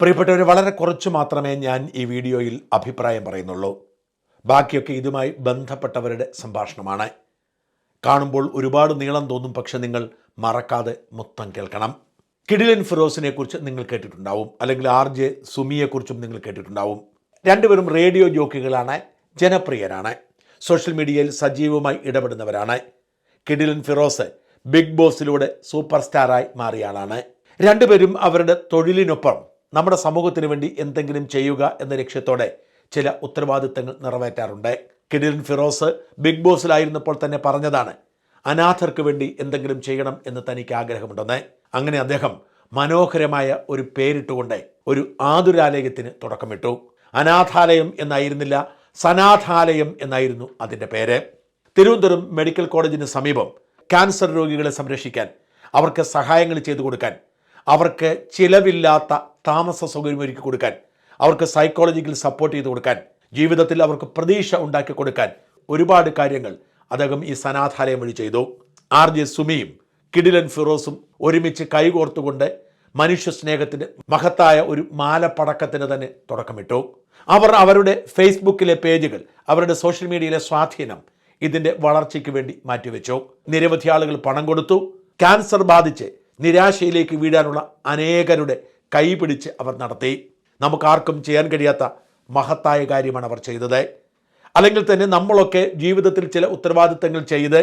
പ്രിയപ്പെട്ടവർ വളരെ കുറച്ച് മാത്രമേ ഞാൻ ഈ വീഡിയോയിൽ അഭിപ്രായം പറയുന്നുള്ളൂ. ബാക്കിയൊക്കെ ഇതുമായി ബന്ധപ്പെട്ടവരുടെ സംഭാഷണമാണ്. കാണുമ്പോൾ ഒരുപാട് നീളം തോന്നും പക്ഷെ നിങ്ങൾ മറക്കാതെ മൊത്തം കേൾക്കണം. കിഡിലൻ ഫിറോസിനെ കുറിച്ച് നിങ്ങൾ കേട്ടിട്ടുണ്ടാവും. അല്ലെങ്കിൽ ആർ ജെ സുമിയെക്കുറിച്ചും നിങ്ങൾ കേട്ടിട്ടുണ്ടാവും. രണ്ടുപേരും റേഡിയോ ജോക്കികളാണ് ജനപ്രിയരാണ്. സോഷ്യൽ മീഡിയയിൽ സജീവമായി ഇടപെടുന്നവരാണ്. കിഡിലൻ ഫിറോസ് ബിഗ് ബോസിലൂടെ സൂപ്പർ സ്റ്റാറായി മാറിയ ആളാണ്. രണ്ടുപേരും അവരുടെ തൊഴിലിനൊപ്പം നമ്മുടെ സമൂഹത്തിന് വേണ്ടി എന്തെങ്കിലും ചെയ്യുക എന്ന ലക്ഷ്യത്തോടെ ചില ഉത്തരവാദിത്തങ്ങൾ നിറവേറ്റാറുണ്ട്. കിടിലൻ ഫിറോസ് ബിഗ് ബോസിലായിരുന്നപ്പോൾ തന്നെ പറഞ്ഞതാണ് അനാഥർക്ക് വേണ്ടി എന്തെങ്കിലും ചെയ്യണം എന്ന് തനിക്ക് ആഗ്രഹമുണ്ടെന്ന്. അങ്ങനെ അദ്ദേഹം മനോഹരമായ ഒരു പേരിട്ടുകൊണ്ട് ഒരു ആതുരാലയത്തിന് തുടക്കമിട്ടു. അനാഥാലയം എന്നായിരുന്നില്ല സനാഥാലയം എന്നായിരുന്നു അതിന്റെ പേര്. തിരുവനന്തപുരം മെഡിക്കൽ കോളേജിന് സമീപം ക്യാൻസർ രോഗികളെ സംരക്ഷിക്കാൻ അവർക്ക് സഹായങ്ങൾ ചെയ്തു കൊടുക്കാൻ അവർക്ക് ചിലവില്ലാത്ത താമസ സൗകര്യം ഒരുക്കി കൊടുക്കാൻ അവർക്ക് സൈക്കോളജിക്കൽ സപ്പോർട്ട് ചെയ്ത് കൊടുക്കാൻ ജീവിതത്തിൽ അവർക്ക് പ്രതീക്ഷ ഉണ്ടാക്കി കൊടുക്കാൻ ഒരുപാട് കാര്യങ്ങൾ അദ്ദേഹം ഈ സനാഥാലയം വഴി ചെയ്തു. ആർ ജെ സുമിയും കിഡിലൻ ഫിറോസും ഒരുമിച്ച് കൈകോർത്തുകൊണ്ട് മനുഷ്യ സ്നേഹത്തിന് മഹത്തായ ഒരു മാലപ്പടക്കത്തിന് തന്നെ തുടക്കമിട്ടു. അവർ അവരുടെ ഫേസ്ബുക്കിലെ പേജുകൾ അവരുടെ സോഷ്യൽ മീഡിയയിലെ സ്വാധീനം ഇതിന്റെ വളർച്ചയ്ക്ക് വേണ്ടി മാറ്റിവെച്ചു. നിരവധി ആളുകൾ പണം കൊടുത്തു. ക്യാൻസർ ബാധിച്ച് നിരാശയിലേക്ക് വീഴാനുള്ള അനേകരുടെ കൈപിടിച്ച് അവർ നടത്തി. നമുക്കാർക്കും ചെയ്യാൻ കഴിയാത്ത മഹത്തായ കാര്യമാണ് അവർ ചെയ്തത്. അല്ലെങ്കിൽ തന്നെ നമ്മളൊക്കെ ജീവിതത്തിൽ ചില ഉത്തരവാദിത്തങ്ങൾ ചെയ്ത്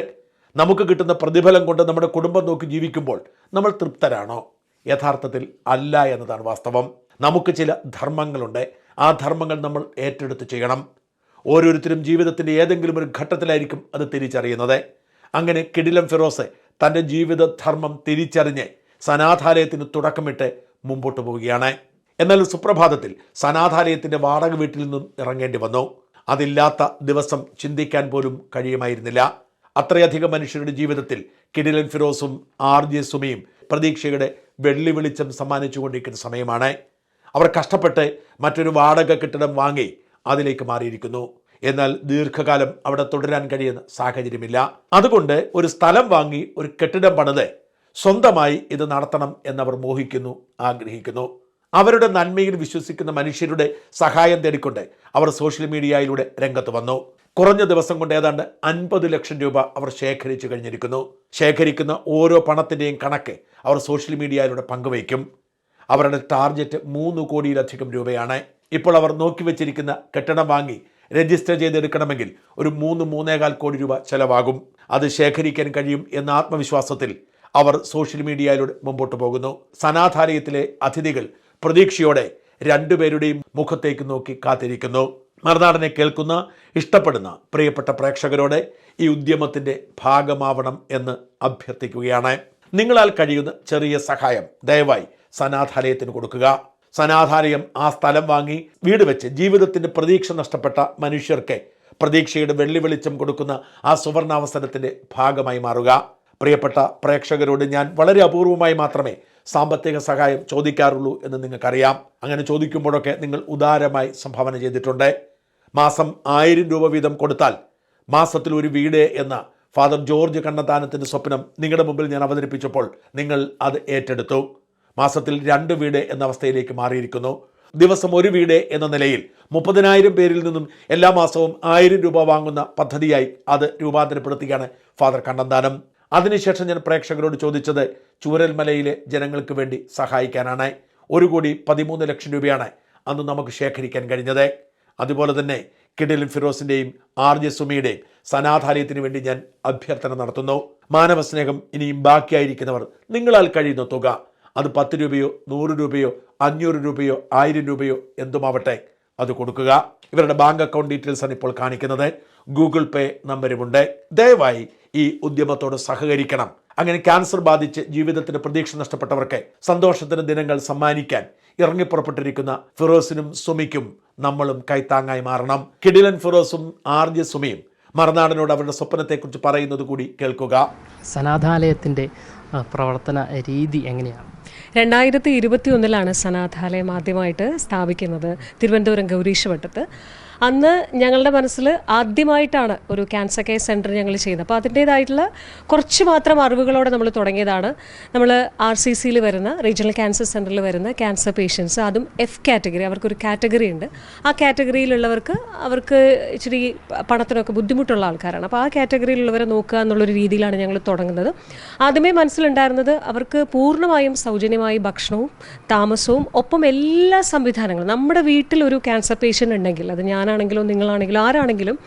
നമുക്ക് കിട്ടുന്ന പ്രതിഫലം കൊണ്ട് നമ്മുടെ കുടുംബം നോക്കി ജീവിക്കുമ്പോൾ നമ്മൾ തൃപ്തരാണോ? യഥാർത്ഥത്തിൽ അല്ല എന്നതാണ് വാസ്തവം. നമുക്ക് ചില ധർമ്മങ്ങളുണ്ട്. ആ ധർമ്മങ്ങൾ നമ്മൾ ഏറ്റെടുത്ത് ചെയ്യണം. ഓരോരുത്തരും ജീവിതത്തിന്റെ ഏതെങ്കിലും ഒരു ഘട്ടത്തിലായിരിക്കും അത് തിരിച്ചറിയുന്നത്. അങ്ങനെ കിടിലം ഫിറോസ് തന്റെ ജീവിത ധർമ്മം തിരിച്ചറിഞ്ഞ് സനാഥാലയത്തിന് തുടക്കമിട്ട് മുമ്പോട്ട് പോവുകയാണ്. എന്നാൽ സുപ്രഭാതത്തിൽ സനാഥാലയത്തിന്റെ വാടക വീട്ടിൽ നിന്നും ഇറങ്ങേണ്ടി വന്നു. അതില്ലാത്ത ദിവസം ചിന്തിക്കാൻ പോലും കഴിയുമായിരുന്നില്ല. അത്രയധികം മനുഷ്യരുടെ ജീവിതത്തിൽ കിടിലൻ ഫിറോസും ആർ ജെ സുമിയും പ്രതീക്ഷയുടെ വെള്ളി വെളിച്ചം സമ്മാനിച്ചുകൊണ്ടിരിക്കുന്ന സമയമാണ്. അവർ കഷ്ടപ്പെട്ട് മറ്റൊരു വാടക കെട്ടിടം വാങ്ങി അതിലേക്ക് മാറിയിരിക്കുന്നു. എന്നാൽ ദീർഘകാലം അവിടെ തുടരാൻ കഴിയുന്ന സാഹചര്യമില്ല. അതുകൊണ്ട് ഒരു സ്ഥലം വാങ്ങി ഒരു കെട്ടിടം പണിത് സ്വന്തമായി ഇത് നടത്തണം എന്നവർ മോഹിക്കുന്നു ആഗ്രഹിക്കുന്നു. അവരുടെ നന്മയിൽ വിശ്വസിക്കുന്ന മനുഷ്യരുടെ സഹായം തേടിക്കൊണ്ട് അവർ സോഷ്യൽ മീഡിയയിലൂടെ രംഗത്ത് വന്നു. കുറഞ്ഞ ദിവസം കൊണ്ട് ഏതാണ്ട് അൻപത് ലക്ഷം രൂപ അവർ ശേഖരിച്ചു കഴിഞ്ഞിരിക്കുന്നു. ശേഖരിക്കുന്ന ഓരോ പണത്തിന്റെയും കണക്ക് അവർ സോഷ്യൽ മീഡിയയിലൂടെ പങ്കുവയ്ക്കും. അവരുടെ ടാർഗറ്റ് മൂന്ന് കോടിയിലധികം രൂപയാണ്. ഇപ്പോൾ അവർ നോക്കി വെച്ചിരിക്കുന്ന കെട്ടിടം വാങ്ങി രജിസ്റ്റർ ചെയ്തെടുക്കണമെങ്കിൽ ഒരു മൂന്ന് മൂന്നേകാൽ കോടി രൂപ ചെലവാകും. അത് ശേഖരിക്കാൻ കഴിയും എന്ന ആത്മവിശ്വാസത്തിൽ അവർ സോഷ്യൽ മീഡിയയിലൂടെ മുമ്പോട്ട് പോകുന്നു. സനാഥാലയത്തിലെ അതിഥികൾ പ്രതീക്ഷയോടെ രണ്ടുപേരുടെയും മുഖത്തേക്ക് നോക്കി കാത്തിരിക്കുന്നു. മറുനാടനെ കേൾക്കുന്ന ഇഷ്ടപ്പെടുന്ന പ്രിയപ്പെട്ട പ്രേക്ഷകരോടെ ഈ ഉദ്യമത്തിന്റെ ഭാഗമാവണം എന്ന് അഭ്യർത്ഥിക്കുകയാണ്. നിങ്ങളാൽ കഴിയുന്ന ചെറിയ സഹായം ദയവായി സനാഥാലയത്തിന് കൊടുക്കുക. സനാഥാലയം ആ സ്ഥലം വാങ്ങി വീട് വെച്ച് ജീവിതത്തിന്റെ പ്രതീക്ഷ നഷ്ടപ്പെട്ട മനുഷ്യർക്ക് പ്രതീക്ഷയുടെ വെള്ളി വെളിച്ചം കൊടുക്കുന്ന ആ സുവർണാവസരത്തിന്റെ ഭാഗമായി മാറുക. പ്രിയപ്പെട്ട പ്രേക്ഷകരോട് ഞാൻ വളരെ അപൂർവമായി മാത്രമേ സാമ്പത്തിക സഹായം ചോദിക്കാറുള്ളൂ എന്ന് നിങ്ങൾക്കറിയാം. അങ്ങനെ ചോദിക്കുമ്പോഴൊക്കെ നിങ്ങൾ ഉദാരമായി സംഭാവന ചെയ്തിട്ടുണ്ട്. മാസം ആയിരം രൂപ വീതം കൊടുത്താൽ മാസത്തിൽ ഒരു വീട് എന്ന ഫാദർ ജോർജ് കണ്ണത്താനത്തിന്റെ സ്വപ്നം നിങ്ങളുടെ മുമ്പിൽ ഞാൻ അവതരിപ്പിച്ചപ്പോൾ നിങ്ങൾ അത് ഏറ്റെടുത്തു. മാസത്തിൽ രണ്ട് വീട് എന്ന അവസ്ഥയിലേക്ക് മാറിയിരിക്കുന്നു. ദിവസം ഒരു വീട് എന്ന നിലയിൽ മുപ്പതിനായിരം പേരിൽ നിന്നും എല്ലാ മാസവും ആയിരം രൂപ വാങ്ങുന്ന പദ്ധതിയായി അത് രൂപാന്തരപ്പെടുത്തുകയാണ് ഫാദർ കണ്ണന്താനം. അതിനുശേഷം ഞാൻ പ്രേക്ഷകരോട് ചോദിച്ചത് ചൂരൽമലയിലെ ജനങ്ങൾക്ക് വേണ്ടി സഹായിക്കാനാണ്. ഒരു കോടി പതിമൂന്ന് ലക്ഷം രൂപയാണ് അന്ന് നമുക്ക് ശേഖരിക്കാൻ കഴിഞ്ഞത്. അതുപോലെ തന്നെ കിഡിലിൻ ഫിറോസിന്റെയും ആർ ജെ സുമിയുടെയും സനാഥാലയത്തിന് വേണ്ടി ഞാൻ അഭ്യർത്ഥന നടത്തുന്നു. മാനവസ്നേഹം ഇനിയും ബാക്കിയായിരിക്കുന്നവർ നിങ്ങളാൽ കഴിയുന്ന തുക അത് പത്ത് രൂപയോ നൂറ് രൂപയോ അഞ്ഞൂറ് രൂപയോ ആയിരം രൂപയോ എന്തുമാവട്ടെ അത് കൊടുക്കുക. ഇവരുടെ ബാങ്ക് അക്കൗണ്ട് ഡീറ്റെയിൽസ് ആണ് ഇപ്പോൾ കാണിക്കുന്നത്. ഗൂഗിൾ പേ നമ്പരുമുണ്ട്. ദയവായി ഈ ഉദ്യമത്തോട് സഹകരിക്കണം. അങ്ങനെ ക്യാൻസർ ബാധിച്ച് ജീവിതത്തിന് പ്രതീക്ഷ നഷ്ടപ്പെട്ടവർക്ക് സന്തോഷത്തിന് ദിനങ്ങൾ സമ്മാനിക്കാൻ ഇറങ്ങിപ്പുറപ്പെട്ടിരിക്കുന്ന ഫിറോസിനും സുമിക്കും നമ്മളും കൈത്താങ്ങായി മാറണം. കിഡിലൻ ഫിറോസും ആർ ജെ സുമിയും മറുനാടനോട് അവരുടെ സ്വപ്നത്തെക്കുറിച്ച് പറയുന്നത് കൂടി കേൾക്കുക. സനാഥാലയത്തിന്റെ പ്രവർത്തന രീതി എങ്ങനെയാണ്? രണ്ടായിരത്തി ഇരുപത്തി ഒന്നിലാണ് സനാഥാലയം ആദ്യമായിട്ട് സ്ഥാപിക്കുന്നത്. തിരുവനന്തപുരം ഗൗരീശവട്ടത്ത്. അന്ന് ഞങ്ങളുടെ മനസ്സിൽ ആദ്യമായിട്ടാണ് ഒരു ക്യാൻസർ കെയർ സെന്റർ ഞങ്ങൾ ചെയ്യുന്നത് അപ്പോൾ അതിന്റേതായിട്ടുള്ള കുറച്ച് മാത്രം അറിവുകളോടെ നമ്മൾ തുടങ്ങിയതാണ്. നമ്മൾ ആർ സി സിയിൽ വരുന്ന റീജിയണൽ ക്യാൻസർ സെന്ററിൽ വരുന്ന ക്യാൻസർ പേഷ്യൻസ് അതും എഫ് കാറ്റഗറി അവർക്കൊരു കാറ്റഗറി ഉണ്ട്. ആ കാറ്റഗറിയിലുള്ളവർക്ക് അവർക്ക് ഇച്ചിരി പണത്തിനൊക്കെ ബുദ്ധിമുട്ടുള്ള ആൾക്കാരാണ്. അപ്പോൾ ആ കാറ്റഗറിയിലുള്ളവരെ നോക്കുക എന്നുള്ളൊരു രീതിയിലാണ് ഞങ്ങൾ തുടങ്ങുന്നത്. ആദ്യമേ മനസ്സിലുണ്ടായിരുന്നത് അവർക്ക് പൂർണമായും സൗജന്യമായി ഭക്ഷണവും താമസവും ഒപ്പം എല്ലാ സംവിധാനങ്ങളും. നമ്മുടെ വീട്ടിൽ ഒരു ക്യാൻസർ പേഷ്യന്റ് ഉണ്ടെങ്കിൽ അത് ഞാനാണെങ്കിലോ നിങ്ങളാണെങ്കിലോ ആരാണെങ്കിലും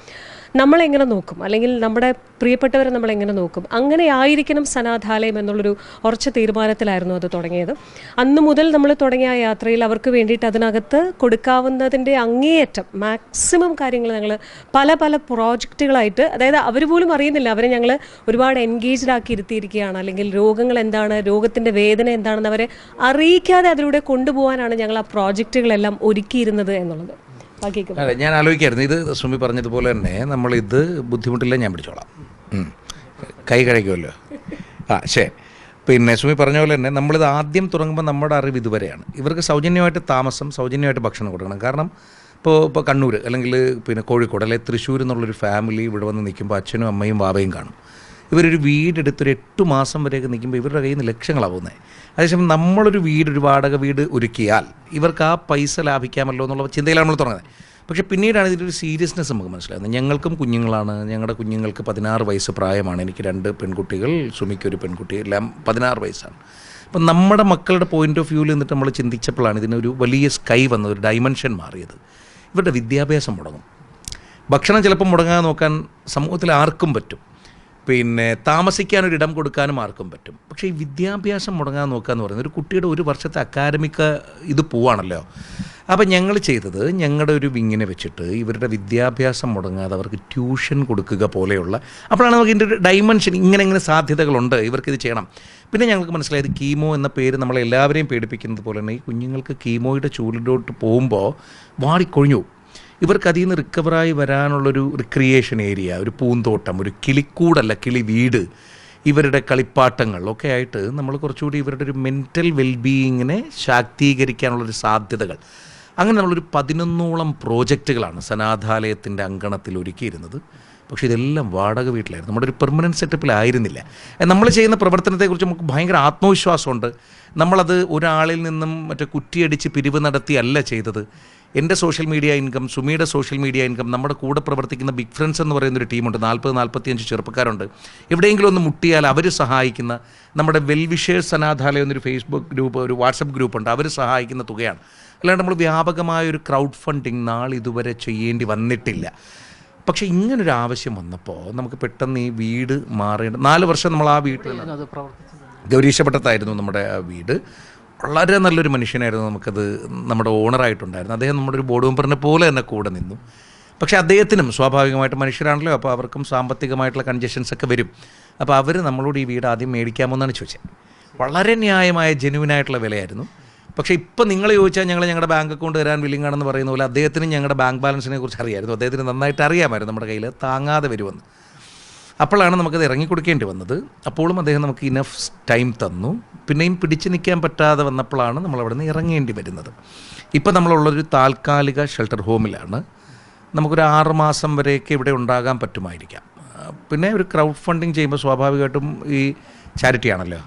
നമ്മളെങ്ങനെ നോക്കും? അല്ലെങ്കിൽ നമ്മുടെ പ്രിയപ്പെട്ടവരെ നമ്മളെങ്ങനെ നോക്കും? അങ്ങനെ ആയിരിക്കണം സനാഥാലയം എന്നുള്ളൊരു ഉറച്ച തീരുമാനത്തിലായിരുന്നു അത് തുടങ്ങിയത്. അന്ന് മുതൽ നമ്മൾ തുടങ്ങിയ യാത്രയിൽ അവർക്ക് വേണ്ടിയിട്ട് അതിനകത്ത് കൊടുക്കാവുന്നതിന്റെ അങ്ങേയറ്റം മാക്സിമം കാര്യങ്ങൾ ഞങ്ങൾ പല പല പ്രോജക്റ്റുകളായിട്ട് അതായത് അവർ പോലും അറിയുന്നില്ല. അവരെ ഞങ്ങൾ ഒരുപാട് എൻഗേജ്ഡ് ആക്കി ഇരുത്തിയിരിക്കുകയാണ്. അല്ലെങ്കിൽ രോഗങ്ങൾ എന്താണ് രോഗത്തിന്റെ വേദന എന്താണെന്ന് അവരെ അറിയിക്കാതെ അതിലൂടെ കൊണ്ടുപോകാനാണ് ഞങ്ങൾ ആ പ്രോജക്റ്റുകളെല്ലാം ഒരുക്കിയിരുന്നത് എന്നുള്ളത്. അതെ ഞാൻ ആലോചിക്കായിരുന്നു. ഇത് സുമി പറഞ്ഞതുപോലെ തന്നെ നമ്മൾ ഇത് ബുദ്ധിമുട്ടില്ല ഞാൻ പിടിച്ചോളാം. കൈ കഴിക്കുമല്ലോ ആ ശരി. പിന്നെ സുമി പറഞ്ഞ പോലെ തന്നെ നമ്മളിത് ആദ്യം തുടങ്ങുമ്പോൾ നമ്മുടെ അറിവ് ഇതുവരെയാണ്. ഇവർക്ക് സൗജന്യമായിട്ട് താമസം സൗജന്യമായിട്ട് ഭക്ഷണം കൊടുക്കണം. കാരണം ഇപ്പോൾ ഇപ്പോൾ കണ്ണൂർ അല്ലെങ്കിൽ പിന്നെ കോഴിക്കോട് അല്ലെങ്കിൽ തൃശ്ശൂർ എന്നുള്ളൊരു ഫാമിലി ഇവിടെ വന്ന് നിൽക്കുമ്പോൾ അച്ഛനും അമ്മയും ബാബയും കാണും. ഇവരൊരു വീടെടുത്തൊരു എട്ട് മാസം വരെയൊക്കെ നിൽക്കുമ്പോൾ ഇവരുടെ കയ്യിൽ നിന്ന് ലക്ഷങ്ങളാണ് പോകുന്നത് അതേസമയം നമ്മളൊരു വീട് ഒരു വാടക വീട് ഒരുക്കിയാൽ ഇവർക്ക് ആ പൈസ ലാഭിക്കാമല്ലോ എന്നുള്ള ചിന്തയിലാണ് നമ്മൾ തുടങ്ങുന്നത്. പക്ഷേ പിന്നീടാണ് ഇതിന്റെ ഒരു സീരിയസ്നെസ് നമുക്ക് മനസ്സിലാകുന്നത്. ഞങ്ങൾക്കും കുഞ്ഞുങ്ങളാണ്. ഞങ്ങളുടെ കുഞ്ഞുങ്ങൾക്ക് പതിനാറ് വയസ്സ് പ്രായമാണ്. എനിക്ക് രണ്ട് പെൺകുട്ടികൾ സുമിക്ക് ഒരു പെൺകുട്ടി എല്ലാം പതിനാറ് വയസ്സാണ്. അപ്പം നമ്മുടെ മക്കളുടെ പോയിന്റ് ഓഫ് വ്യൂവിൽ നിന്നിട്ട് നമ്മൾ ചിന്തിച്ചപ്പോഴാണ് ഇതിനൊരു വലിയ സ്കൈ വന്നത് ഒരു ഡൈമെൻഷൻ മാറിയത്. ഇവരുടെ വിദ്യാഭ്യാസം മുടങ്ങും. ഭക്ഷണം ചിലപ്പം മുടങ്ങാൻ നോക്കാൻ സമൂഹത്തിൽ ആർക്കും പറ്റും. പിന്നെ താമസിക്കാൻ ഒരു ഇടം കൊടുക്കാനും ആർക്കും പറ്റും. പക്ഷേ ഈ വിദ്യാഭ്യാസം മുടങ്ങാൻ നോക്കുക എന്ന് പറയുന്നത് ഒരു കുട്ടിയുടെ ഒരു വർഷത്തെ അക്കാദമിക് ഇത് പോവാണല്ലോ. അപ്പം ഞങ്ങൾ ചെയ്തത് ഞങ്ങളുടെ ഒരു വിങ്ങിനെ വെച്ചിട്ട് ഇവരുടെ വിദ്യാഭ്യാസം മുടങ്ങാതെ അവർക്ക് ട്യൂഷൻ കൊടുക്കുക പോലെയുള്ള അപ്പോഴാണ് നമുക്ക് ഇതിന്റെ ഒരു ഡൈമെൻഷൻ ഇങ്ങനെ ഇങ്ങനെ സാധ്യതകളുണ്ട്. ഇവർക്കിത് ചെയ്യണം. പിന്നെ ഞങ്ങൾക്ക് മനസ്സിലായത് കീമോ എന്ന പേര് നമ്മളെല്ലാവരെയും പേടിപ്പിക്കുന്നത് പോലെ തന്നെ ഈ കുഞ്ഞുങ്ങൾക്ക് കീമോയുടെ ചൂടിലോട്ട് പോകുമ്പോൾ വാടിക്കൊഴിഞ്ഞു. ഇവർക്ക് അതിൽ നിന്ന് റിക്കവറായി വരാനുള്ളൊരു റിക്രിയേഷൻ ഏരിയ ഒരു പൂന്തോട്ടം ഒരു കിളിക്കൂടല്ല കിളി വീട് ഇവരുടെ കളിപ്പാട്ടങ്ങൾ ഒക്കെ ആയിട്ട് നമ്മൾ കുറച്ചുകൂടി ഇവരുടെ ഒരു മെന്റൽ വെൽബീയിങ്ങിനെ ശാക്തീകരിക്കാനുള്ളൊരു സാധ്യതകൾ. അങ്ങനെ നമ്മളൊരു പതിനൊന്നോളം പ്രോജക്റ്റുകളാണ് സനാഥാലയത്തിന്റെ അങ്കണത്തിൽ ഒരുക്കിയിരുന്നത്. പക്ഷേ ഇതെല്ലാം വാടക വീട്ടിലായിരുന്നു. നമ്മുടെ ഒരു പെർമനന്റ് സെറ്റപ്പിലായിരുന്നില്ല നമ്മൾ ചെയ്യുന്ന പ്രവർത്തനത്തെക്കുറിച്ച് നമുക്ക് ഭയങ്കര ആത്മവിശ്വാസമുണ്ട്. നമ്മളത് ഒരാളിൽ നിന്നും മറ്റേ കുറ്റിയടിച്ച് പിരിവ് നടത്തിയല്ല ചെയ്തത്. എന്റെ സോഷ്യൽ മീഡിയ ഇൻകം സുമിയുടെ സോഷ്യൽ മീഡിയ ഇൻകം നമ്മുടെ കൂടെ പ്രവർത്തിക്കുന്ന ബിഗ് ഫ്രണ്ട്സ് എന്ന് പറയുന്ന ഒരു ടീമുണ്ട് നാൽപ്പത് നാൽപ്പത്തിയഞ്ച് ചെറുപ്പക്കാരുണ്ട്. എവിടെയെങ്കിലും ഒന്ന് മുട്ടിയാൽ അവർ സഹായിക്കുന്ന നമ്മുടെ വെൽവിഷേഴ്സ് അനാഥാലയം എന്നൊരു ഫേസ്ബുക്ക് ഗ്രൂപ്പ് ഒരു വാട്സപ്പ് ഗ്രൂപ്പുണ്ട് അവർ സഹായിക്കുന്ന തുകയാണ്. അല്ലാണ്ട് നമ്മൾ വ്യാപകമായ ഒരു ക്രൗഡ് ഫണ്ടിങ് നാളിതുവരെ ചെയ്യേണ്ടി വന്നിട്ടില്ല. പക്ഷെ ഇങ്ങനൊരു ആവശ്യം വന്നപ്പോൾ നമുക്ക് പെട്ടെന്ന് ഈ വീട് മാറേണ്ട നാല് വർഷം നമ്മൾ ആ വീട്ടിൽ ഗൗരീശപട്ടത്തായിരുന്നു നമ്മുടെ ആ വീട്. വളരെ നല്ലൊരു മനുഷ്യനായിരുന്നു നമുക്കത് നമ്മുടെ ഓണറായിട്ടുണ്ടായിരുന്നു. അദ്ദേഹം നമ്മുടെ ഒരു ബോർഡ് മെമ്പറിനെ പോലെ തന്നെ കൂടെ നിന്നു. പക്ഷേ അദ്ദേഹത്തിനും സ്വാഭാവികമായിട്ട് മനുഷ്യരാണല്ലോ അപ്പോൾ അവർക്കും സാമ്പത്തികമായിട്ടുള്ള കൺജഷൻസ് ഒക്കെ വരും. അപ്പോൾ അവർ നമ്മളോട് ഈ വീട് ആദ്യം മേടിക്കാമോ എന്നാണ് ചോദിച്ചത്. വളരെ ന്യായമായ ജെനുവിനായിട്ടുള്ള വിലയായിരുന്നു. പക്ഷേ ഇപ്പം നിങ്ങൾ ചോദിച്ചാൽ ഞങ്ങൾ ഞങ്ങളുടെ ബാങ്ക് അക്കൗണ്ട് തരാൻ വില്ലിംഗ് ആണെന്ന് പറയുന്ന പോലെ അദ്ദേഹത്തിന് ഞങ്ങളുടെ ബാങ്ക് ബാലൻസിനെ കുറിച്ച് അറിയായിരുന്നു അദ്ദേഹത്തിന് നന്നായിട്ട് അറിയാമായിരുന്നു നമ്മുടെ കയ്യിൽ താങ്ങാതെ വരുമെന്ന്. അപ്പോഴാണ് നമുക്കത് ഇറങ്ങിക്കൊടുക്കേണ്ടി വന്നത്. അപ്പോഴും അദ്ദേഹം നമുക്ക് ഇനഫ് ടൈം തന്നു. പിന്നെയും പിടിച്ചു നിൽക്കാൻ പറ്റാതെ വന്നപ്പോഴാണ് നമ്മൾ അവിടെ നിന്ന് ഇറങ്ങേണ്ടി വരുന്നത്. ഇപ്പം നമ്മളുള്ളൊരു താൽക്കാലിക ഷെൽട്ടർ ഹോമിലാണ് നമുക്കൊരു ആറ് മാസം വരെയൊക്കെ ഇവിടെ ഉണ്ടാകാൻ പറ്റുമായിരിക്കാം. പിന്നെ ഒരു ക്രൗഡ് ഫണ്ടിങ് ചെയ്യുമ്പോൾ സ്വാഭാവികമായിട്ടും ഈ ചാരിറ്റി ആണല്ലോ.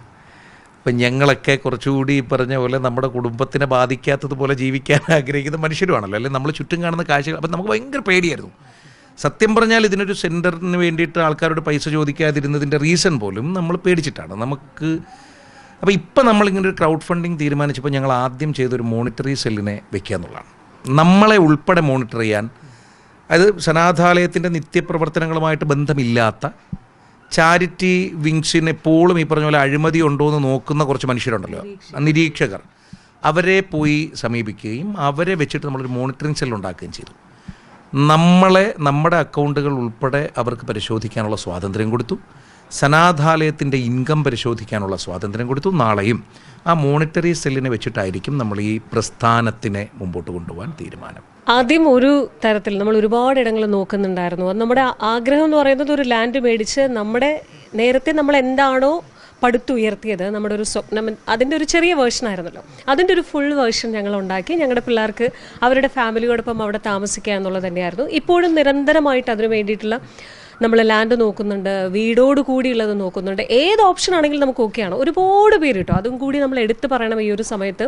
അപ്പം ഞങ്ങളൊക്കെ കുറച്ചുകൂടി പറഞ്ഞ പോലെ നമ്മുടെ കുടുംബത്തിനെ ബാധിക്കാത്തതുപോലെ ജീവിക്കാൻ ആഗ്രഹിക്കുന്ന മനുഷ്യരുമാണല്ലോ. അല്ലെങ്കിൽ നമ്മൾ ചുറ്റും കാണുന്ന കാഴ്ചകൾ. അപ്പം നമുക്ക് ഭയങ്കര പേടിയായിരുന്നു. സത്യം പറഞ്ഞാൽ ഇതിനൊരു സെന്ററിന് വേണ്ടിയിട്ട് ആൾക്കാരോട് പൈസ ചോദിക്കാതിരുന്നതിന്റെ റീസൺ പോലും നമ്മൾ പേടിച്ചിട്ടാണ്. നമുക്ക് അപ്പോൾ ഇപ്പം നമ്മളിങ്ങനെ ഒരു ക്രൗഡ് ഫണ്ടിങ് തീരുമാനിച്ചപ്പോൾ ഞങ്ങൾ ആദ്യം ചെയ്തൊരു മോണിറ്ററി സെല്ലിനെ വെക്കുക എന്നുള്ളതാണ്. നമ്മളെ ഉൾപ്പെടെ മോണിറ്റർ ചെയ്യാൻ അത് സനാഥാലയത്തിന്റെ നിത്യപ്രവർത്തനങ്ങളുമായിട്ട് ബന്ധമില്ലാത്ത ചാരിറ്റി വിങ്സിന് എപ്പോഴും ഈ പറഞ്ഞ പോലെ അഴിമതി ഉണ്ടോ എന്ന് നോക്കുന്ന കുറച്ച് മനുഷ്യരുണ്ടല്ലോ. നിരീക്ഷകർ. അവരെ പോയി സമീപിക്കുകയും അവരെ വെച്ചിട്ട് നമ്മളൊരു മോണിറ്ററിങ് സെൽ ഉണ്ടാക്കുകയും ചെയ്തു. നമ്മളെ നമ്മുടെ അക്കൗണ്ടുകൾ ഉൾപ്പെടെ അവർക്ക് പരിശോധിക്കാനുള്ള സ്വാതന്ത്ര്യം കൊടുത്തു. സനാഥാലയത്തിന്റെ ഇൻകം പരിശോധിക്കാനുള്ള സ്വാതന്ത്ര്യം കൊടുത്തു. നാളെയും ആ മോണിറ്ററി സെല്ലിനെ വെച്ചിട്ടായിരിക്കും നമ്മൾ ഈ പ്രസ്ഥാനത്തിനെ മുമ്പോട്ട് കൊണ്ടുപോകാൻ തീരുമാനം. ആദ്യം ഒരു തരത്തിൽ നമ്മൾ ഒരുപാട് ഇടങ്ങൾ നോക്കുന്നുണ്ടായിരുന്നു. നമ്മുടെ ആഗ്രഹം എന്ന് പറയുന്നത് ഒരു ലാൻഡ് മേടിച്ച് നമ്മുടെ നേരത്തെ നമ്മൾ എന്താണോ പടുത്തുയർത്തിയത് നമ്മുടെ ഒരു സ്വപ്നം അതിന്റെ ഒരു ചെറിയ വേർഷൻ ആയിരുന്നല്ലോ. അതിന്റെ ഒരു ഫുൾ വേർഷൻ ഞങ്ങൾ ഉണ്ടാക്കി. ഞങ്ങളുടെ പിള്ളേർക്ക് അവരുടെ ഫാമിലിയോടൊപ്പം അവിടെ താമസിക്കുക എന്നുള്ളത് തന്നെയായിരുന്നു. ഇപ്പോഴും നിരന്തരമായിട്ട് അതിനു വേണ്ടിയിട്ടുള്ള നമ്മൾ ലാൻഡ് നോക്കുന്നുണ്ട് വീടോട് കൂടിയുള്ളത് നോക്കുന്നുണ്ട്. ഏത് ഓപ്ഷൻ ആണെങ്കിലും നമുക്ക് ഓക്കെയാണ് ഒരുപാട് പേര് കിട്ടും അതും കൂടി നമ്മൾ എടുത്തു പറയണം ഈ ഒരു സമയത്ത്.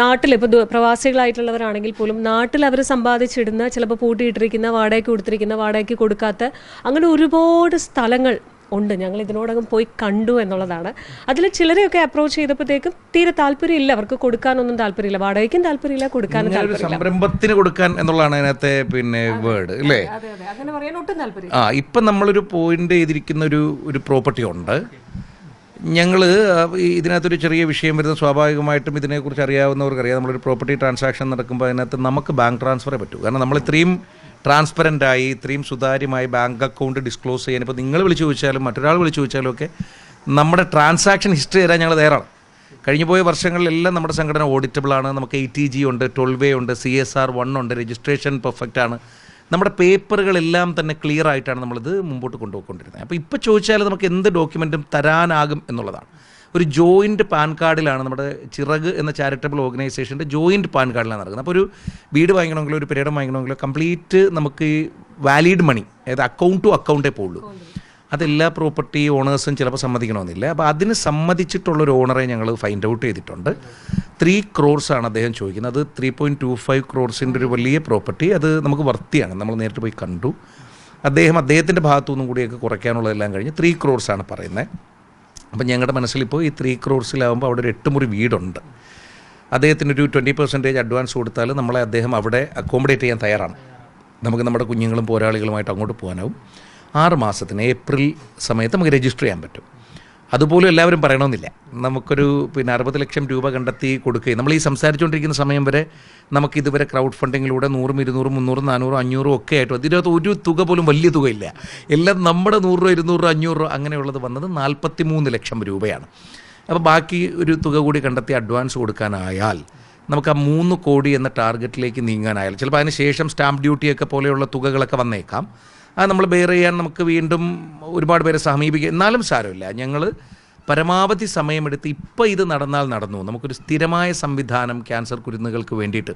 നാട്ടിൽ ഇപ്പോൾ പ്രവാസികളായിട്ടുള്ളവരാണെങ്കിൽ പോലും നാട്ടിൽ അവർ സമ്പാദിച്ചിടുന്ന ചിലപ്പോൾ പൂട്ടിയിട്ടിരിക്കുന്ന വാടകയ്ക്ക് കൊടുത്തിരിക്കുന്ന വാടകയ്ക്ക് കൊടുക്കാത്ത അങ്ങനെ ഒരുപാട് സ്ഥലങ്ങൾ ഉണ്ട്. ഞങ്ങൾ ഇതിനോടകം പോയി കണ്ടു എന്നുള്ളതാണ്. അതിൽ ചിലരെയൊക്കെ അപ്രോച്ച് ചെയ്തപ്പോഴത്തേക്കും തീരെ താല്പര്യമില്ല. അവർക്ക് കൊടുക്കാനൊന്നും താല്പര്യമില്ല. വാടകയ്ക്കും താല്പര്യമില്ല കൊടുക്കാനും താല്പര്യമില്ല. സംരംഭത്തിന് കൊടുക്കാൻ എന്നുള്ളതാണ് അതിനകത്തെ പിന്നെ വേർഡ് അല്ലേ അങ്ങനെ പറയാൻ ഒട്ടും താല്പര്യം ആ ഇപ്പം നമ്മളൊരു പോയിന്റ് ചെയ്തിരിക്കുന്ന ഒരു ഒരു പ്രോപ്പർട്ടി ഉണ്ട്. ഞങ്ങൾ ഇതിനകത്തൊരു ചെറിയ വിഷയം വരുന്ന സ്വാഭാവികമായിട്ടും ഇതിനെക്കുറിച്ച് അറിയാവുന്നവർക്കറിയാം. നമ്മളൊരു പ്രോപ്പർട്ടി ട്രാൻസാക്ഷൻ നടക്കുമ്പോൾ അതിനകത്ത് നമുക്ക് ബാങ്ക് ട്രാൻസ്ഫറേ പറ്റൂ. കാരണം നമ്മൾ ഇത്രയും ട്രാൻസ്പെറന്റ് ആയി ഇത്രയും സുതാര്യമായി ബാങ്ക് അക്കൗണ്ട് ഡിസ്ക്ലോസ് ചെയ്യാൻ. ഇപ്പോൾ നിങ്ങൾ വിളിച്ച് ചോദിച്ചാലും മറ്റൊരാൾ വിളിച്ച് ചോദിച്ചാലും ഒക്കെ നമ്മുടെ ട്രാൻസാക്ഷൻ ഹിസ്റ്ററി തരാൻ ഞങ്ങൾ തയ്യാറാണ്. കഴിഞ്ഞു പോയ വർഷങ്ങളിലെല്ലാം നമ്മുടെ സംഘടന ഓഡിറ്റബിളാണ് നമുക്ക് എ ടി ജി ഉണ്ട് ട്വൽവ് ഉണ്ട് സി എസ് ആർ വൺ ഉണ്ട് രജിസ്ട്രേഷൻ പെർഫെക്റ്റ് ആണ്. നമ്മുടെ പേപ്പറുകളെല്ലാം തന്നെ ക്ലിയർ ആയിട്ടാണ് നമ്മളിത് മുമ്പോട്ട് കൊണ്ടുപോയിക്കൊണ്ടിരുന്നത്. അപ്പോൾ ഇപ്പോൾ ചോദിച്ചാൽ നമുക്ക് എന്ത് ഡോക്യുമെന്റും തരാനാകും എന്നുള്ളതാണ്. ഒരു ജോയിന്റ് പാൻ കാർഡിലാണ് നമ്മുടെ ചിറക് എന്ന ചാരിറ്റബിൾ ഓർഗനൈസേഷന്റെ ജോയിന്റ് പാൻ കാർഡിലാണ് നടക്കുന്നത്. അപ്പോൾ ഒരു വീട് വാങ്ങിക്കണമെങ്കിലോ ഒരു പെരേടം വാങ്ങിക്കണമെങ്കിലോ കംപ്ലീറ്റ് നമുക്ക് വാലിഡ് മണി അതായത് അക്കൗണ്ട് ടു അക്കൗണ്ടേ പോകുള്ളൂ അതെല്ലാ പ്രോപ്പർട്ടി ഓണേഴ്സും ചിലപ്പോൾ സമ്മതിക്കണമെന്നില്ല. അപ്പോൾ അതിന് സമ്മതിച്ചിട്ടുള്ളൊരു ഓണറെ ഞങ്ങൾ ഫൈൻഡ് ഔട്ട് ചെയ്തിട്ടുണ്ട്. ത്രീ ക്രോർസാണ് അദ്ദേഹം ചോദിക്കുന്നത്. അത് ത്രീ പോയിന്റ് ടു ഫൈവ് ക്രോർസിന്റെ ഒരു വലിയ പ്രോപ്പർട്ടി അത് നമുക്ക് വർത്തിയാണ് നമ്മൾ നേരിട്ട് പോയി കണ്ടു. അദ്ദേഹം അദ്ദേഹത്തിന്റെ ഭാഗത്തു നിന്നും കൂടിയൊക്കെ കുറയ്ക്കാനുള്ളതെല്ലാം കഴിഞ്ഞ് ത്രീ ക്രോർസാണ് പറയുന്നത് അപ്പം ഞങ്ങളുടെ മനസ്സിലിപ്പോൾ ഈ ത്രീ ക്രോർസിലാവുമ്പോൾ അവിടെ ഒരു എട്ട് മുറി വീടുണ്ട്. അദ്ദേഹത്തിന് ഒരു ട്വന്റി പെർസെന്റേജ് അഡ്വാൻസ് കൊടുത്താൽ നമ്മളെ അദ്ദേഹം അവിടെ അക്കോമഡേറ്റ് ചെയ്യാൻ തയ്യാറാണ്. നമുക്ക് നമ്മുടെ കുഞ്ഞുങ്ങളും പോരാളികളുമായിട്ട് അങ്ങോട്ട് പോകാനാവും. ആറ് മാസത്തിന് ഏപ്രിൽ സമയത്ത് നമുക്ക് രജിസ്റ്റർ ചെയ്യാൻ പറ്റും. അതുപോലും എല്ലാവരും പറയണമെന്നില്ല. നമുക്കൊരു പിന്നെ അറുപത് ലക്ഷം രൂപ കണ്ടെത്തി കൊടുക്കുകയും നമ്മൾ ഈ സംസാരിച്ചുകൊണ്ടിരിക്കുന്ന സമയം വരെ നമുക്ക് ഇതുവരെ ക്രൗഡ് ഫണ്ടിങ്ങിലൂടെ നൂറും ഇരുന്നൂറും മുന്നൂറും നാനൂറും അഞ്ഞൂറും ഒക്കെ ആയിട്ട് ഇതിനകത്ത് ഒരു തുക പോലും വലിയ തുകയില്ല. എല്ലാം നമ്മുടെ നൂറ് രൂപ ഇരുന്നൂറ് രൂപ അഞ്ഞൂറ് രൂപ അങ്ങനെയുള്ളത് വന്നത് നാൽപ്പത്തി മൂന്ന് ലക്ഷം രൂപയാണ്. അപ്പോൾ ബാക്കി ഒരു തുക കൂടി കണ്ടെത്തി അഡ്വാൻസ് കൊടുക്കാനായാൽ നമുക്ക് ആ മൂന്ന് കോടി എന്ന ടാർഗറ്റിലേക്ക് നീങ്ങാനായാൽ ചിലപ്പോൾ അതിന് ശേഷം സ്റ്റാമ്പ് ഡ്യൂട്ടിയൊക്കെ പോലെയുള്ള തുകകളൊക്കെ വന്നേക്കാം. അത് നമ്മൾ ബെയർ ചെയ്യാൻ നമുക്ക് വീണ്ടും ഒരുപാട് പേരെ സമീപിക്കുക എന്നാലും സാരമില്ല. ഞങ്ങൾ പരമാവധി സമയമെടുത്ത് ഇപ്പോൾ ഇത് നടന്നാൽ നടന്നു. നമുക്കൊരു സ്ഥിരമായ സംവിധാനം ക്യാൻസർ കുരുന്നുകൾക്ക് വേണ്ടിയിട്ട്.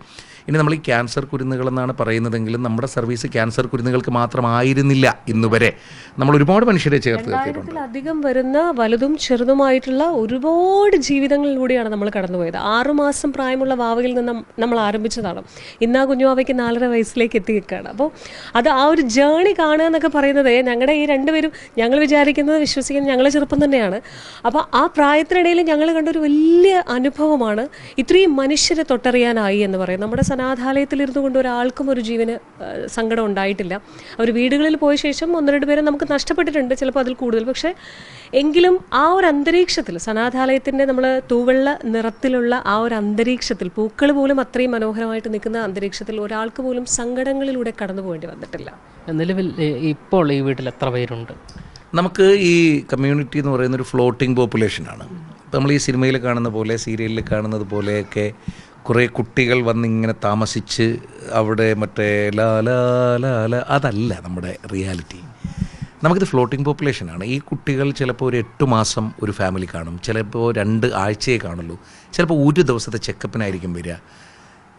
ഇനി നമ്മൾ ഈ ക്യാൻസർ കുരുന്നുകളെന്നാണ് പറയുന്നതെങ്കിലും നമ്മുടെ സർവീസ് ക്യാൻസർ കുരുന്നുകൾക്ക് മാത്രമായിരുന്നില്ല ഇന്നുവരെ. നമ്മൾ ഒരുപാട് മനുഷ്യരെ ചേർത്ത് അധികം വരുന്ന വലുതും ചെറുതുമായിട്ടുള്ള ഒരുപാട് ജീവിതങ്ങളിലൂടെയാണ് നമ്മൾ കടന്നുപോയത്. ആറുമാസം പ്രായമുള്ള വാവയിൽ നിന്ന് നമ്മൾ ആരംഭിച്ചതാണ്. ഇന്ന് ആ കുഞ്ഞുവാവയ്ക്ക് നാലര വയസ്സിലേക്ക് എത്തിയിരിക്കുകയാണ്. അപ്പോൾ അത് ആ ഒരു ജേണി കാണുക എന്നൊക്കെ പറയുന്നത് ഞങ്ങളുടെ ഈ രണ്ടുപേരും ഞങ്ങൾ വിചാരിക്കുന്നത് വിശ്വസിക്കുന്നത് ഞങ്ങളെ ചെറുപ്പം തന്നെയാണ്. അപ്പോൾ ആ പ്രായത്തിനിടയിൽ ഞങ്ങൾ കണ്ടൊരു വലിയ അനുഭവമാണ് ഇത്രയും മനുഷ്യരെ തൊട്ടറിയാനായി എന്ന് പറയും നമ്മുടെ സനാഥാലയത്തിലിരുന്നു കൊണ്ട് ഒരാൾക്കും ഒരു ജീവന് സങ്കടം ഉണ്ടായിട്ടില്ല. അവർ വീടുകളിൽ പോയ ശേഷം ഒന്ന് രണ്ട് പേരെ നമുക്ക് നഷ്ടപ്പെട്ടിട്ടുണ്ട് ചിലപ്പോൾ അതിൽ കൂടുതൽ. പക്ഷേ എങ്കിലും ആ ഒരു അന്തരീക്ഷത്തിൽ സനാഥാലയത്തിന്റെ നമ്മൾ തൂവെള്ള നിറത്തിലുള്ള ആ ഒരു അന്തരീക്ഷത്തിൽ പൂക്കൾ പോലും അത്രയും മനോഹരമായിട്ട് നിൽക്കുന്ന അന്തരീക്ഷത്തിൽ ഒരാൾക്ക് പോലും സങ്കടങ്ങളിലൂടെ കടന്നു പോകേണ്ടി വന്നിട്ടില്ല. നിലവിൽ ഇപ്പോൾ ഈ വീട്ടിൽ എത്ര പേരുണ്ട്? നമുക്ക് ഈ കമ്മ്യൂണിറ്റി എന്ന് പറയുന്ന ഒരു ഫ്ലോട്ടിംഗ് പോപ്പുലേഷനാണ് നമ്മൾ ഈ സിനിമയിൽ കാണുന്ന പോലെ സീരിയലിൽ കാണുന്നത് പോലെയൊക്കെ കുറേ കുട്ടികൾ വന്നിങ്ങനെ താമസിച്ച് അവിടെ മറ്റേ ലാല ലാല അതല്ല നമ്മുടെ റിയാലിറ്റി നമുക്കിത് ഫ്ലോട്ടിംഗ് പോപ്പുലേഷനാണ് ഈ കുട്ടികൾ ചിലപ്പോൾ ഒരു എട്ട് മാസം ഒരു ഫാമിലി കാണും. ചിലപ്പോൾ രണ്ട് ആഴ്ചയെ കാണുള്ളൂ. ചിലപ്പോൾ ഒരു ദിവസത്തെ ചെക്കപ്പിനായിരിക്കും വരിക.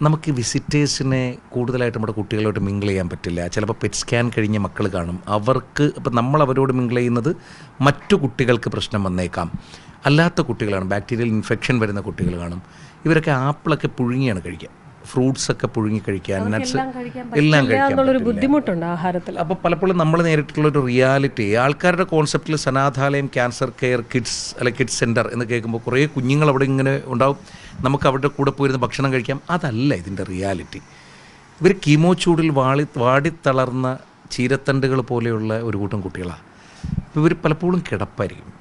നമുക്ക് വിസിറ്റേഴ്സിനെ കൂടുതലായിട്ട് നമ്മുടെ കുട്ടികളോട്ട് മിങ്കിൾ ചെയ്യാൻ പറ്റില്ല. ചിലപ്പോൾ പെറ്റ് സ്കാൻ കഴിഞ്ഞ മക്കൾ കാണും. അവർക്ക് ഇപ്പം നമ്മൾ അവരോട് മിങ്കിൾ ചെയ്യുന്നത് മറ്റു കുട്ടികൾക്ക് പ്രശ്നം വന്നേക്കാം. അല്ലാത്ത കുട്ടികളാണ് ബാക്ടീരിയൽ ഇൻഫെക്ഷൻ വരുന്ന കുട്ടികൾ കാണും. ഇവരൊക്കെ ആപ്പിളൊക്കെ പുഴുങ്ങിയാണ് കഴിക്കുക. ഫ്രൂട്ട്സ് ഒക്കെ പുഴുങ്ങി കഴിക്കാൻ നട്ട്സ് എല്ലാം കഴിക്കാൻ. ബുദ്ധിമുട്ടുണ്ട് ആഹാരത്തിൽ. അപ്പോൾ പലപ്പോഴും നമ്മൾ നേരിട്ടുള്ള ഒരു റിയാലിറ്റി ആൾക്കാരുടെ കോൺസെപ്റ്റിൽ സനാഥാലയം ക്യാൻസർ കെയർ കിഡ്സ് അല്ലെ കിഡ്സ് സെന്റർ എന്ന് കേൾക്കുമ്പോൾ കുറേ കുഞ്ഞുങ്ങൾ അവിടെ ഇങ്ങനെ ഉണ്ടാവും. നമുക്ക് അവരുടെ കൂടെ പോയിരുന്ന് ഭക്ഷണം കഴിക്കാം. അതല്ല ഇതിന്റെ റിയാലിറ്റി ഇവർ കീമോ ചൂടിൽ വാളി വാടിത്തളർന്ന ചീരത്തണ്ടുകൾ പോലെയുള്ള ഒരു കൂട്ടം കുട്ടികളാണ് ഇവർ പലപ്പോഴും കിടപ്പായിരിക്കും.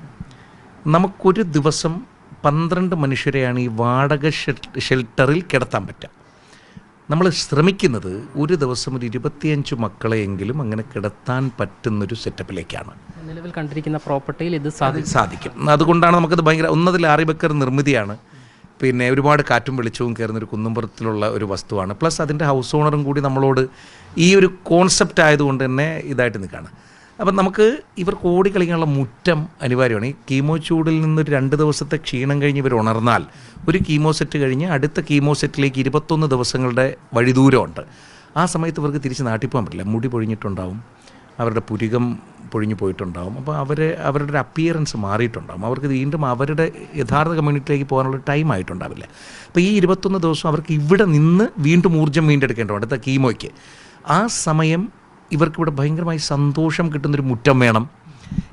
നമുക്കൊരു ദിവസം പന്ത്രണ്ട് മനുഷ്യരെയാണ് ഈ വാടക ഷെൽ- ഷെൽട്ടറിൽ കിടത്താൻ പറ്റുക. നമ്മൾ ശ്രമിക്കുന്നത് ഒരു ദിവസം ഒരു ഇരുപത്തിയഞ്ച് മക്കളെയെങ്കിലും അങ്ങനെ കിടത്താൻ പറ്റുന്നൊരു സെറ്റപ്പിലേക്കാണ് നിലവിൽ കണ്ടിരിക്കുന്ന പ്രോപ്പർട്ടിയിൽ ഇത് സാധിക്കും. സാധിക്കും. അതുകൊണ്ടാണ് നമുക്കത് ഭയങ്കര ഒന്നതിൽ ആറിബക്കർ നിർമ്മിതിയാണ്. പിന്നെ ഒരുപാട് കാറ്റും വെളിച്ചവും കയറുന്ന ഒരു കുന്നുംപുറത്തിലുള്ള ഒരു വസ്തുവാണ്. പ്ലസ് അതിന്റെ ഹൗസ് ഓണറും കൂടി നമ്മളോട് ഈ ഒരു കോൺസെപ്റ്റ് ആയതുകൊണ്ട് തന്നെ ഇതായിട്ട് നിൽക്കുകയാണ്. അപ്പം നമുക്ക് ഇവർ കൂടി കളിക്കാനുള്ള മുറ്റം അനിവാര്യമാണ്. ഈ കീമോ ചൂടിൽ നിന്നൊരു രണ്ട് ദിവസത്തെ ക്ഷീണം കഴിഞ്ഞ് ഇവർ ഉണർന്നാൽ ഒരു കീമോ സെറ്റ് കഴിഞ്ഞ് അടുത്ത കീമോ സെറ്റിലേക്ക് ഇരുപത്തൊന്ന് ദിവസങ്ങളുടെ വഴിദൂരമുണ്ട്. ആ സമയത്ത് ഇവർക്ക് തിരിച്ച് നാട്ടിൽ പോകാൻ പറ്റില്ല. മുടി പൊഴിഞ്ഞിട്ടുണ്ടാവും. അവരുടെ പുരികം പൊഴിഞ്ഞു പോയിട്ടുണ്ടാവും. അപ്പോൾ അവർ അവരുടെ ഒരു അപ്പിയറൻസ് മാറിയിട്ടുണ്ടാവും. അവർക്ക് വീണ്ടും അവരുടെ യഥാർത്ഥ കമ്മ്യൂണിറ്റിയിലേക്ക് പോകാനുള്ള ടൈം ആയിട്ടുണ്ടാവില്ല. അപ്പോൾ ഈ ഇരുപത്തൊന്ന് ദിവസം അവർക്ക് ഇവിടെ നിന്ന് വീണ്ടും ഊർജം വീണ്ടെടുക്കേണ്ടതുണ്ട് അടുത്ത കീമോയ്ക്ക്. ആ സമയം ഇവർക്കിവിടെ ഭയങ്കരമായി സന്തോഷം കിട്ടുന്നൊരു മുറ്റം വേണം.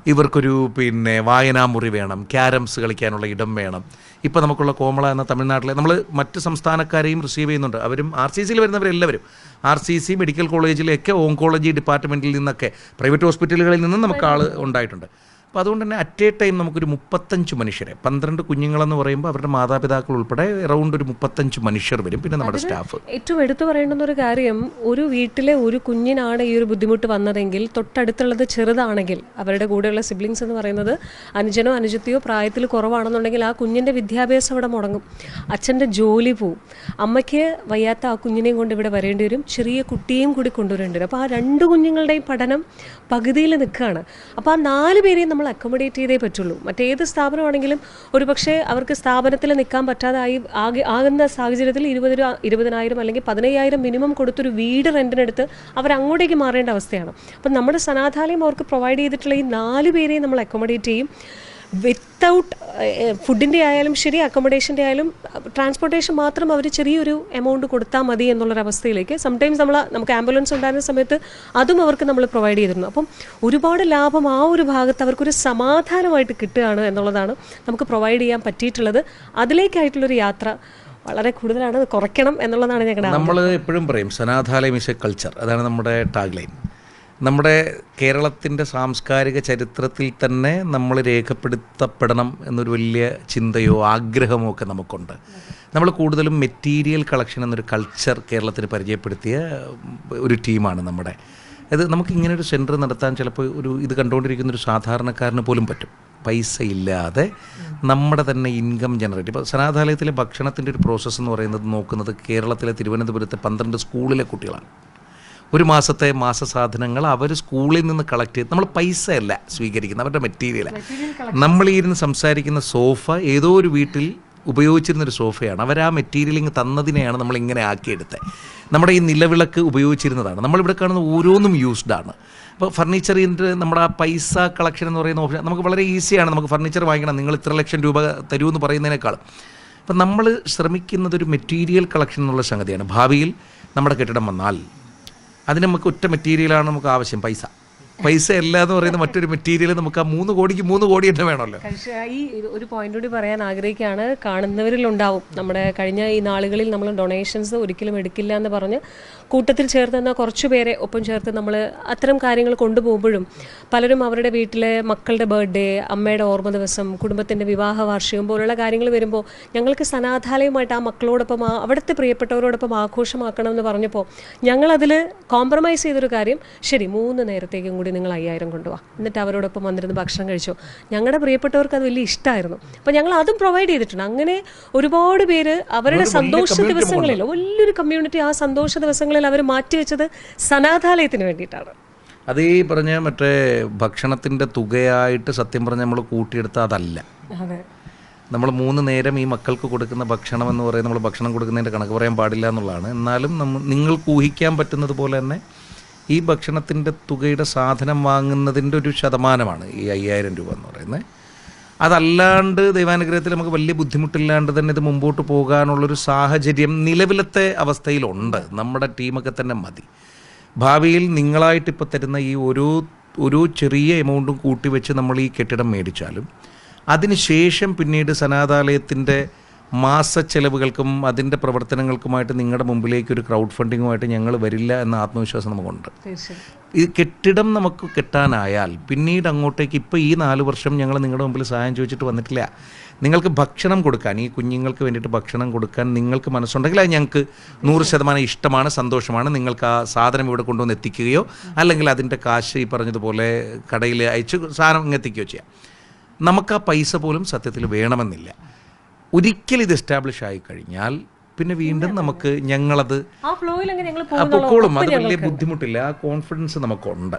ഇവർക്കൊരു പിന്നെ വായനാമുറി വേണം. ക്യാരംസ് കളിക്കാനുള്ള ഇടം വേണം. ഇപ്പോൾ നമുക്കുള്ള കോമള എന്ന തമിഴ്നാട്ടിലെ നമ്മൾ മറ്റ് സംസ്ഥാനക്കാരെയും റിസീവ് ചെയ്യുന്നുണ്ട്. അവരും ആർ സി സിയിൽ വരുന്നവരെല്ലാവരും. ആർ സി സി മെഡിക്കൽ കോളേജിലെയൊക്കെ ഓങ്കോളജി ഡിപ്പാർട്ട്മെന്റിൽ നിന്നൊക്കെ പ്രൈവറ്റ് ഹോസ്പിറ്റലുകളിൽ നിന്നും നമുക്ക് ആൾ ഉണ്ടായിട്ടുണ്ട്. അപ്പോൾ അതുകൊണ്ട് തന്നെ അറ്റ് എ ടൈം നമുക്കൊരു മുപ്പത്തഞ്ച് മനുഷ്യരെ പന്ത്രണ്ട് കുഞ്ഞുങ്ങളെന്ന് പറയുമ്പോൾ അവരുടെ മാതാപിതാക്കൾ ഉൾപ്പെടെ അറൗണ്ട് ഒരു മുപ്പത്തഞ്ച് മനുഷ്യർ വരും പിന്നെ നമ്മുടെ സ്റ്റാഫ് ഏറ്റവും എടുത്തു പറയേണ്ടുന്ന ഒരു കാര്യം ഒരു വീട്ടിലെ ഒരു കുഞ്ഞിനാണ് ഈ ഒരു ബുദ്ധിമുട്ട് വന്നതെങ്കിൽ തൊട്ടടുത്തുള്ളത് ചെറുതാണെങ്കിൽ അവരുടെ കൂടെയുള്ള സിബ്ലിങ്സ് എന്ന് പറയുന്നത് അനുജനോ അനുജത്തിയോ പ്രായത്തിൽ കുറവാണെന്നുണ്ടെങ്കിൽ ആ കുഞ്ഞിന്റെ വിദ്യാഭ്യാസം അവിടെ മുടങ്ങും. അച്ഛന്റെ ജോലി പോവും. അമ്മയ്ക്ക് വയ്യാത്ത ആ കുഞ്ഞിനെയും കൊണ്ട് ഇവിടെ വരേണ്ടി വരും. ചെറിയ കുട്ടിയെയും കൂടി കൊണ്ടുവരേണ്ടി വരും. അപ്പോൾ ആ രണ്ട് കുഞ്ഞുങ്ങളുടെയും പഠനം പകുതിയിൽ നിൽക്കുകയാണ്. അപ്പോൾ ആ നാല് പേരെയും നമ്മൾ അക്കോമഡേറ്റ് ചെയ്തേ പറ്റുള്ളൂ. മറ്റേത് സ്ഥാപനമാണെങ്കിലും ഒരു പക്ഷേ അവർക്ക് സ്ഥാപനത്തിൽ നിൽക്കാൻ പറ്റാതായി ആകെ ആകുന്ന സാഹചര്യത്തിൽ ഇരുപത് രൂപ ഇരുപതിനായിരം അല്ലെങ്കിൽ പതിനയ്യായിരം മിനിമം കൊടുത്തൊരു വീട് റെന്റിനെടുത്ത് അങ്ങോട്ടേക്ക് മാറേണ്ട അവസ്ഥയാണ്. അപ്പം നമ്മുടെ സനാഥാലയം അവർക്ക് പ്രൊവൈഡ് ചെയ്തിട്ടുള്ള ഈ നാല് പേരെയും നമ്മൾ അക്കോമഡേറ്റ് ചെയ്യും. വിത്തൗട്ട് ഫുഡിന്റെ ആയാലും ശരി അക്കോമഡേഷന്റെ ആയാലും ട്രാൻസ്പോർട്ടേഷൻ മാത്രം അവർ ചെറിയൊരു എമൗണ്ട് കൊടുത്താൽ മതി എന്നുള്ളൊരവസ്ഥയിലേക്ക് സംടൈംസ് നമ്മൾ നമുക്ക് ആംബുലൻസ് ഉണ്ടായിരുന്ന സമയത്ത് അതും അവർക്ക് നമ്മൾ പ്രൊവൈഡ് ചെയ്തിരുന്നു. അപ്പം ഒരുപാട് ലാഭം ആ ഒരു ഭാഗത്ത് അവർക്കൊരു സമാധാനമായിട്ട് കിട്ടുകയാണ് എന്നുള്ളതാണ് നമുക്ക് പ്രൊവൈഡ് ചെയ്യാൻ പറ്റിയിട്ടുള്ളത്. അതിലേക്കായിട്ടുള്ളൊരു യാത്ര വളരെ കൂടുതലാണ്. കുറയ്ക്കണം എന്നുള്ളതാണ് ഞങ്ങളുടെ നമ്മൾ എപ്പോഴും പറയും സനാഥാലയം ഇസ് എ കൾച്ചർ അതാണ് നമ്മുടെ ടാഗ് ലൈൻ നമ്മുടെ കേരളത്തിന്റെ സാംസ്കാരിക ചരിത്രത്തിൽ തന്നെ നമ്മൾ രേഖപ്പെടുത്തപ്പെടണം എന്നൊരു വലിയ ചിന്തയോ ആഗ്രഹമോ ഒക്കെ നമുക്കുണ്ട്. നമ്മൾ കൂടുതലും മെറ്റീരിയൽ കളക്ഷൻ എന്നൊരു കൾച്ചർ കേരളത്തിന് പരിചയപ്പെടുത്തിയ ഒരു ടീമാണ് നമ്മുടെ. അത് നമുക്ക് ഇങ്ങനെ ഒരു സെന്റർ നടത്താൻ ചിലപ്പോൾ ഒരു ഇത് കണ്ടുകൊണ്ടിരിക്കുന്ന ഒരു സാധാരണക്കാരന് പോലും പറ്റും. പൈസ ഇല്ലാതെ നമ്മുടെ തന്നെ ഇൻകം ജനറേറ്റ്. ഇപ്പോൾ സനാഥാലയത്തിലെ ഭക്ഷണത്തിന്റെ ഒരു പ്രോസസ്സ് എന്ന് പറയുന്നത് നോക്കുന്നത് കേരളത്തിലെ തിരുവനന്തപുരത്തെ പന്ത്രണ്ട് സ്കൂളിലെ കുട്ടികളാണ്. ഒരു മാസത്തെ മാസ സാധനങ്ങൾ അവർ സ്കൂളിൽ നിന്ന് കളക്ട് ചെയ്ത് നമ്മൾ പൈസ അല്ല സ്വീകരിക്കുന്നത് അവരുടെ മെറ്റീരിയൽ നമ്മൾ ഇരുന്ന് സംസാരിക്കുന്ന സോഫ ഏതോ ഒരു വീട്ടിൽ ഉപയോഗിച്ചിരുന്ന ഒരു സോഫയാണ്. അവർ ആ മെറ്റീരിയൽ ഇങ്ങ് തന്നതിനെയാണ് നമ്മൾ ഇങ്ങനെ ആക്കിയെടുത്തത്. നമ്മുടെ ഈ നിലവിളക്ക് ഉപയോഗിച്ചിരുന്നതാണ്. നമ്മളിവിടെ കാണുന്ന ഓരോന്നും യൂസ്ഡ് ആണ്. അപ്പോൾ ഫർണിച്ചറിന്റെ നമ്മുടെ ആ പൈസ കളക്ഷൻ എന്ന് പറയുന്ന ഓപ്ഷൻ നമുക്ക് വളരെ ഈസിയാണ് നമുക്ക് ഫർണിച്ചർ വാങ്ങിക്കണം. നിങ്ങൾ ഇത്ര ലക്ഷം രൂപ തരൂ എന്ന് പറയുന്നതിനേക്കാളും. അപ്പം നമ്മൾ ശ്രമിക്കുന്നത് ഒരു മെറ്റീരിയൽ കളക്ഷൻ എന്നുള്ള സംഗതിയാണ്. ഭാവിയിൽ നമ്മുടെ കെട്ടിടം വന്നാൽ അതിന് നമുക്ക് ഒറ്റ മെറ്റീരിയലാണ് നമുക്ക് ആവശ്യം പൈസ. പൈസ അല്ല എന്ന് പറയുന്ന മറ്റൊരു മെറ്റീരിയൽ നമുക്ക് ആ മൂന്ന് കോടിക്ക് മൂന്ന് കോടി തന്നെ വേണമല്ലോ. ഈ ഒരു പോയിന്റ് കൂടി പറയാൻ ആഗ്രഹിക്കുകയാണ്. കാണുന്നവരിൽ ഉണ്ടാവും നമ്മുടെ കഴിഞ്ഞ ഈ നാളുകളിൽ നമ്മൾ ഡൊണേഷൻസ് ഒരിക്കലും എടുക്കില്ല എന്ന് പറഞ്ഞ് കൂട്ടത്തിൽ ചേർത്ത് തന്ന കുറച്ച് പേരെ ഒപ്പം ചേർത്ത് നമ്മൾ അത്തരം കാര്യങ്ങൾ കൊണ്ടുപോകുമ്പോഴും പലരും അവരുടെ വീട്ടിലെ മക്കളുടെ ബർത്ത്ഡേ അമ്മയുടെ ഓർമ്മ ദിവസം കുടുംബത്തിന്റെ വിവാഹ വാർഷികം പോലുള്ള കാര്യങ്ങൾ വരുമ്പോൾ ഞങ്ങൾക്ക് സനാഥാലയമായിട്ട് ആ മക്കളോടൊപ്പം അവിടുത്തെ പ്രിയപ്പെട്ടവരോടൊപ്പം ആഘോഷമാക്കണം എന്ന് പറഞ്ഞപ്പോൾ ഞങ്ങളതിൽ കോംപ്രമൈസ് ചെയ്തൊരു കാര്യം ശരി മൂന്ന് നേരത്തേക്കും കൂടി നിങ്ങൾ അയ്യായിരം കൊണ്ടുപോകാം എന്നിട്ട് അവരോടൊപ്പം വന്നിരുന്ന് ഭക്ഷണം കഴിച്ചു. ഞങ്ങളുടെ പ്രിയപ്പെട്ടവർക്ക് അത് വലിയ ഇഷ്ടമായിരുന്നു അപ്പം ഞങ്ങൾ അതും പ്രൊവൈഡ് ചെയ്തിട്ടുണ്ട്. അങ്ങനെ ഒരുപാട് പേര് അവരുടെ സന്തോഷ ദിവസങ്ങളിൽ വലിയൊരു കമ്മ്യൂണിറ്റി ആ സന്തോഷ ദിവസങ്ങളിൽ അവർ മാറ്റിവെച്ചത് സനാഥാലയത്തിന് വേണ്ടിയിട്ടാണ്. അത് ഈ പറഞ്ഞ മറ്റേ ഭക്ഷണത്തിന്റെ തുകയായിട്ട് സത്യം പറഞ്ഞാൽ നമ്മൾ കൂട്ടിയെടുത്ത അതല്ല. അതെ. നമ്മൾ മൂന്ന് നേരം ഈ മക്കൾക്ക് കൊടുക്കുന്ന ഭക്ഷണം എന്ന് പറയുന്നത് നമ്മൾ ഭക്ഷണം കൊടുക്കുന്നതിന്റെ കണക്ക് പറയാൻ പാടില്ല എന്നുള്ളതാണ്. എന്നാലും നമ്മൾ നിങ്ങൾക്ക് ഊഹിക്കാൻ പറ്റുന്നത് പോലെ തന്നെ ഈ ഭക്ഷണത്തിന്റെ തുകയുടെ സാധനം വാങ്ങുന്നതിന്റെ ഒരു ശതമാനമാണ് ഈ അയ്യായിരം രൂപ എന്ന് പറയുന്നത്. അതല്ലാണ്ട് ദൈവാനുഗ്രഹത്തിൽ നമുക്ക് വലിയ ബുദ്ധിമുട്ടില്ലാണ്ട് തന്നെ ഇത് മുമ്പോട്ട് പോകാനുള്ളൊരു സാഹചര്യം നിലവിലത്തെ അവസ്ഥയിലുണ്ട്. നമ്മുടെ ടീമൊക്കെ തന്നെ മതി. ഭാവിയിൽ നിങ്ങളായിട്ട് ഇപ്പോൾ തരുന്ന ഈ ഓരോ ഓരോ ചെറിയ എമൗണ്ടും കൂട്ടി വെച്ച് നമ്മൾ ഈ കെട്ടിടം മേടിച്ചാലും അതിനുശേഷം പിന്നീട് സനാതാലയത്തിന്റെ മാസ ചെലവുകൾക്കും അതിന്റെ പ്രവർത്തനങ്ങൾക്കുമായിട്ട് നിങ്ങളുടെ മുമ്പിലേക്ക് ഒരു ക്രൗഡ് ഫണ്ടിങ്ങുമായിട്ട് ഞങ്ങൾ വരില്ല എന്ന ആത്മവിശ്വാസം നമുക്കുണ്ട്. ഈ കെട്ടിടം നമുക്ക് കിട്ടാനായാൽ പിന്നീട് അങ്ങോട്ടേക്ക് ഇപ്പോൾ ഈ നാല് വർഷം ഞങ്ങൾ നിങ്ങളുടെ മുമ്പിൽ സഹായം ചോദിച്ചിട്ട് വന്നിട്ടില്ല. നിങ്ങൾക്ക് ഭക്ഷണം കൊടുക്കാൻ ഈ കുഞ്ഞുങ്ങൾക്ക് വേണ്ടിയിട്ട് ഭക്ഷണം കൊടുക്കാൻ നിങ്ങൾക്ക് മനസ്സുണ്ടെങ്കിൽ അത് ഞങ്ങൾക്ക് നൂറ് ശതമാനം ഇഷ്ടമാണ് സന്തോഷമാണ്. നിങ്ങൾക്ക് ആ സാധനം ഇവിടെ കൊണ്ടുവന്ന് എത്തിക്കുകയോ അല്ലെങ്കിൽ അതിന്റെ കാശ് ഈ പറഞ്ഞതുപോലെ കടയിൽ അയച്ച് സാധനം എത്തിക്കുകയോ ചെയ്യാം. നമുക്ക് ആ പൈസ പോലും സത്യത്തിൽ വേണമെന്നില്ല. ഒരിക്കൽ ഇത് എസ്റ്റാബ്ലിഷ് ആയി കഴിഞ്ഞാൽ പിന്നെ വീണ്ടും നമുക്ക് ഞങ്ങളത് പൊക്കോളും. അത് വലിയ ബുദ്ധിമുട്ടില്ല. ആ കോൺഫിഡൻസ് നമുക്കുണ്ട്.